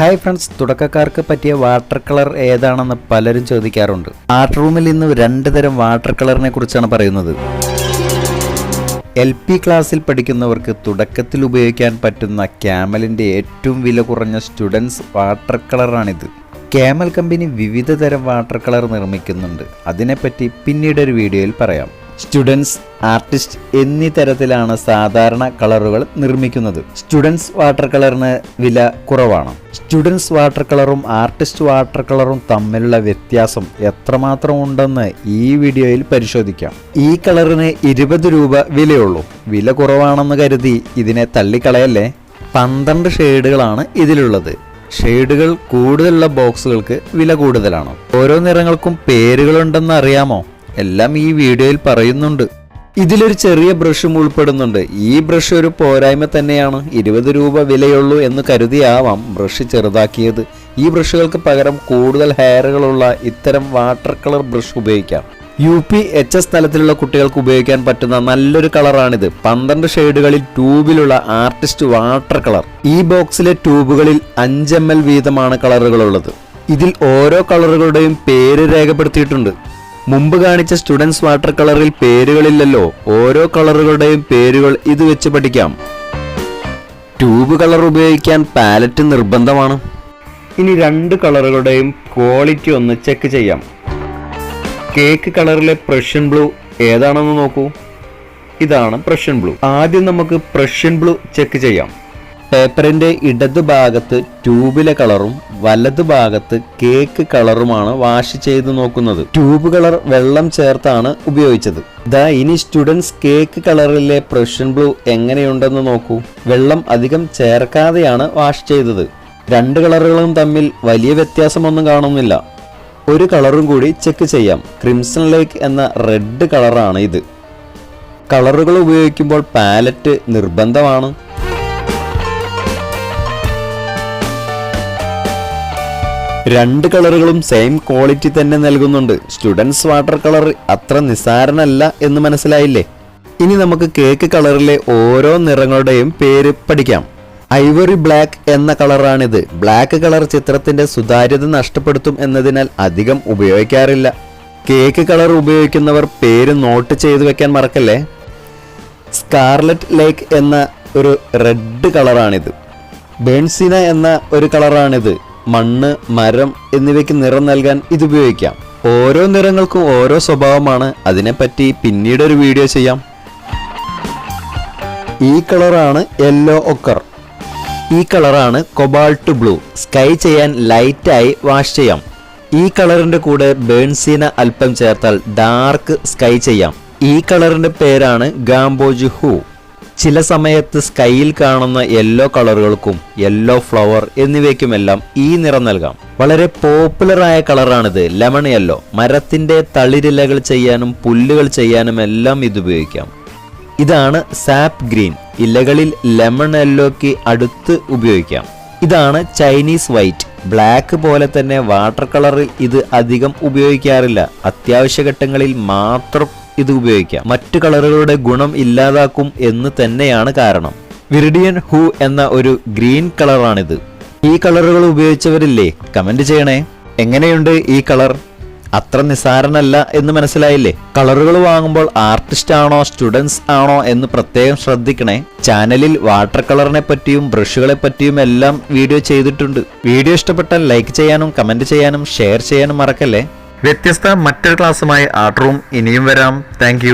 Hi friends തുടക്കക്കാർക്ക് പറ്റിയ water colour ഏതാണെന്ന് പലരും ചോദിക്കാറുണ്ട്. ആർട്ട് റൂമിൽ ഇന്ന് രണ്ട് തരം വാട്ടർ കളറിനെ കുറിച്ചാണ് പറയുന്നത്. എൽ പി ക്ലാസ്സിൽ പഠിക്കുന്നവർക്ക് തുടക്കത്തിൽ ഉപയോഗിക്കാൻ പറ്റുന്ന ക്യാമലിന്റെ ഏറ്റവും വില കുറഞ്ഞ സ്റ്റുഡൻസ് വാട്ടർ കളറാണിത്. ക്യാമൽ കമ്പനി വിവിധ തരം വാട്ടർ കളർ നിർമ്മിക്കുന്നുണ്ട്. അതിനെപ്പറ്റി പിന്നീട് ഒരു വീഡിയോയിൽ പറയാം. സ്റ്റുഡൻസ് ആർട്ടിസ്റ്റ് എന്നീ തരത്തിലാണ് സാധാരണ കളറുകൾ നിർമ്മിക്കുന്നത്. സ്റ്റുഡൻസ് വാട്ടർ കളറിന് വില കുറവാണ്. സ്റ്റുഡൻസ് വാട്ടർ കളറും ആർട്ടിസ്റ്റ് വാട്ടർ കളറും തമ്മിലുള്ള വ്യത്യാസം എത്രമാത്രം ഉണ്ടെന്ന് ഈ വീഡിയോയിൽ പരിശോധിക്കാം. ഈ കളറിന് ഇരുപത് രൂപ വിലയുള്ളൂ. വില കുറവാണെന്ന് കരുതി ഇതിനെ തള്ളിക്കളയല്ലേ? പന്ത്രണ്ട് ഷെയ്ഡുകളാണ് ഇതിലുള്ളത്. ഷെയ്ഡുകൾ കൂടുതലുള്ള ബോക്സുകൾക്ക് വില കൂടുതലാണ്. ഓരോ നിറങ്ങൾക്കും പേരുകളുണ്ടെന്ന് അറിയാമോ? എല്ലാം ഈ വീഡിയോയിൽ പറയുന്നുണ്ട്. ഇതിലൊരു ചെറിയ ബ്രഷും ഉൾപ്പെടുന്നുണ്ട്. ഈ ബ്രഷ് ഒരു പോരായ്മ തന്നെയാണ്. ഇരുപത് രൂപ വിലയുള്ളൂ എന്ന് കരുതിയാവാം ബ്രഷ് ചെറുതാക്കിയത്. ഈ ബ്രഷുകൾക്ക് പകരം കൂടുതൽ ഹെയറുകളുള്ള ഇത്തരം വാട്ടർ കളർ ബ്രഷ് ഉപയോഗിക്കാം. യു പി എച്ച് എസ് തലത്തിലുള്ള കുട്ടികൾക്ക് ഉപയോഗിക്കാൻ പറ്റുന്ന നല്ലൊരു കളറാണിത് പന്ത്രണ്ട് ഷെയ്ഡുകളിൽ ട്യൂബിലുള്ള ആർട്ടിസ്റ്റ് വാട്ടർ കളർ ഈ ബോക്സിലെ ട്യൂബുകളിൽ അഞ്ച് എം എൽ വീതമാണ് കളറുകളുള്ളത് ഇതിൽ ഓരോ കളറുകളുടെയും പേര് രേഖപ്പെടുത്തിയിട്ടുണ്ട്. മുമ്പ് കാണിച്ച സ്റ്റുഡൻസ് വാട്ടർ കളറിൽ പേരുകളില്ലല്ലോ. ഓരോ കളറുകളുടെയും പേരുകൾ ഇത് വെച്ച് പഠിക്കാം. ട്യൂബ് കളർ ഉപയോഗിക്കാൻ പാലറ്റ് നിർബന്ധമാണ്. ഇനി രണ്ട് കളറുകളുടെയും ക്വാളിറ്റി ഒന്ന് ചെക്ക് ചെയ്യാം. കേക്ക് കളറിലെ പ്രഷ്യൻ ബ്ലൂ ഏതാണെന്ന് നോക്കൂ. ഇതാണ് പ്രഷ്യൻ ബ്ലൂ. ആദ്യം നമുക്ക് പ്രഷ്യൻ ബ്ലൂ ചെക്ക് ചെയ്യാം. പേപ്പറിന്റെ ഇടത് ഭാഗത്ത് ട്യൂബിലെ കളറും വലത് ഭാഗത്ത് കേക്ക് കളറുമാണ് വാഷ് ചെയ്ത് നോക്കുന്നത്. ട്യൂബ് കളർ വെള്ളം ചേർത്താണ് ഉപയോഗിച്ചത്. ദാ ഇനി സ്റ്റുഡൻസ് കേക്ക് കളറിലെ പ്രഷൻ ബ്ലൂ എങ്ങനെയുണ്ടെന്ന് നോക്കൂ. വെള്ളം അധികം ചേർക്കാതെയാണ് വാഷ് ചെയ്തത്. രണ്ട് കളറുകളും തമ്മിൽ വലിയ വ്യത്യാസമൊന്നും കാണുന്നില്ല. ഒരു കളറും കൂടി ചെക്ക് ചെയ്യാം. ക്രിംസൺ ലേക്ക് എന്ന റെഡ് കളറാണ് ഇത്. കളറുകൾ ഉപയോഗിക്കുമ്പോൾ പാലറ്റ് നിർബന്ധമാണ്. രണ്ട് കളറുകളും സെയിം ക്വാളിറ്റി തന്നെ നൽകുന്നുണ്ട്. സ്റ്റുഡൻസ് വാട്ടർ കളർ അത്ര നിസ്സാരനല്ല എന്ന് മനസ്സിലായില്ലേ? ഇനി നമുക്ക് കേക്ക് കളറിലെ ഓരോ നിറങ്ങളുടെയും പേര് പഠിക്കാം. ഐവറി ബ്ലാക്ക് എന്ന കളറാണിത്. ബ്ലാക്ക് കളർ ചിത്രത്തിന്റെ സുതാര്യത നഷ്ടപ്പെടുത്തും എന്നതിനാൽ അധികം ഉപയോഗിക്കാറില്ല. കേക്ക് കളർ ഉപയോഗിക്കുന്നവർ പേര് നോട്ട് ചെയ്തു വെക്കാൻ മറക്കല്ലേ? സ്കാർലറ്റ് ലേക്ക് എന്ന ഒരു റെഡ് കളറാണിത് ബേൺസിന എന്ന ഒരു കളറാണിത് മണ്ണ് മരം എന്നിവയ്ക്ക് നിറം നൽകാൻ ഇത് ഉപയോഗിക്കാം. ഓരോ നിറങ്ങൾക്കും ഓരോ സ്വഭാവമാണ്. അതിനെപ്പറ്റി പിന്നീട് ഒരു വീഡിയോ ചെയ്യാം. ഈ കളറാണ് യെല്ലോ ഒക്കർ. ഈ കളറാണ് കൊബാൾട്ട് ബ്ലൂ. സ്കൈ ചെയ്യാൻ ലൈറ്റായി വാഷ് ചെയ്യാം. ഈ കളറിന്റെ കൂടെ ബേൺസീന അല്പം ചേർത്താൽ ഡാർക്ക് സ്കൈ ചെയ്യാം. ഈ കളറിന്റെ പേരാണ് ഗാംബോജ് ഹൂ. ചില സമയത്ത് സ്കൈയിൽ കാണുന്ന യെല്ലോ കളറുകൾക്കും യെല്ലോ ഫ്ലവർ എന്നിവയ്ക്കുമെല്ലാം ഈ നിറം നൽകാം. വളരെ പോപ്പുലറായ കളറാണിത്. Lemon yellow. മരത്തിന്റെ തളിരിലകൾ ചെയ്യാനും പുല്ലുകൾ ചെയ്യാനും എല്ലാം ഇത് ഉപയോഗിക്കാം. ഇതാണ് സാപ്പ് ഗ്രീൻ. ഇലകളിൽ ലെമൺ യെല്ലോക്ക് അടുത്ത് ഉപയോഗിക്കാം. ഇതാണ് ചൈനീസ് വൈറ്റ്. ബ്ലാക്ക് പോലെ തന്നെ വാട്ടർ കളറിൽ ഇത് അധികം ഉപയോഗിക്കാറില്ല. അത്യാവശ്യ ഘട്ടങ്ങളിൽ മാത്രം ഇത് ഉപയോഗിക്കാം. മറ്റു കളറുകളുടെ ഗുണം ഇല്ലാതാക്കും എന്ന് തന്നെയാണ് കാരണം. വിരിഡിയൻ ഹൂ എന്ന ഒരു ഗ്രീൻ കളറാണിത്. ഈ കളറുകൾ ഉപയോഗിച്ചവരില്ലേ? കമന്റ് ചെയ്യണേ. എങ്ങനെയുണ്ട് ഈ കളർ? അത്ര നിസ്സാരനല്ല എന്ന് മനസ്സിലായില്ലേ? കളറുകൾ വാങ്ങുമ്പോൾ ആർട്ടിസ്റ്റ് ആണോ സ്റ്റുഡൻസ് ആണോ എന്ന് പ്രത്യേകം ശ്രദ്ധിക്കണേ. ചാനലിൽ വാട്ടർ കളറിനെ പറ്റിയും ബ്രഷുകളെ പറ്റിയും എല്ലാം വീഡിയോ ചെയ്തിട്ടുണ്ട്. വീഡിയോ ഇഷ്ടപ്പെട്ടാൽ ലൈക്ക് ചെയ്യാനും കമന്റ് ചെയ്യാനും ഷെയർ ചെയ്യാനും മറക്കല്ലേ? വ്യത്യസ്ത മറ്റൊരു ക്ലാസ്സുമായി ആർട്ട് റൂം ഇനിയും വരാം. താങ്ക്